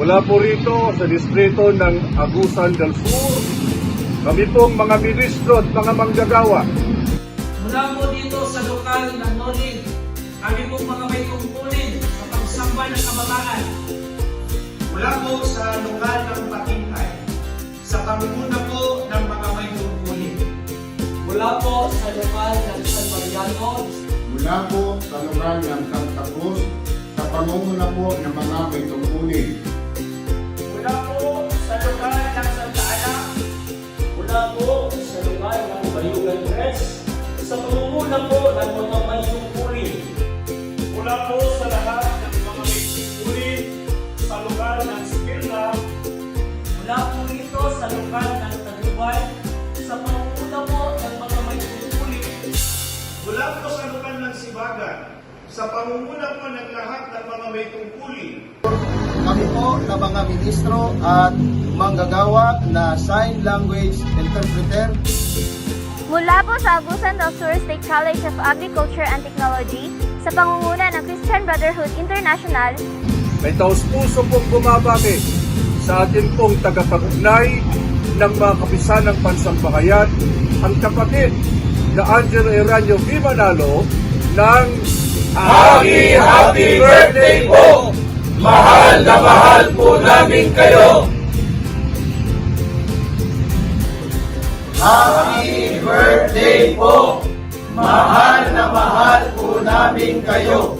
Mula po rito sa distrito ng Agusan del Sur, kami pong mga ministro at mga manggagawa Mula po dito sa lokal ng Nolin, kami pong mga may tungkulin sa pagsambay ng kabataan. Mula po sa lokal ng Patingkay, sa pamumuna po ng mga may tungkulin. Mula po sa lokal ng San Mariano, Mula po sa lugar ng Santa Cruz, sa pangunguna po ng mga may tungkulin. Sa pamumuna po ng mga may tungkulin. mula po sa lahat ng mga may tungkulin sa lugar ng Skilna, Mula po rito sa lokal ng Tagubay, sa pamumuna po ng mga may tungkulin. Mula po sa lokal ng Sibagan, sa pamumuna po ng lahat ng mga may tungkulin. Kami po na mga ministro at manggagawa na sign language interpreter Mula po sa Agusan del Sur State College of Agriculture and Technology sa pangunguna ng Christian Brotherhood International, may taus-puso pong bumabati sa atin pong tagapag-ugnay ng mga kapisanang pansambahayan, ang kapatid na Angelo Eranio V. Manalo ng Happy Happy Birthday po! Mahal na mahal po namin kayo! Happy birthday po! Mahal na mahal po namin kayo!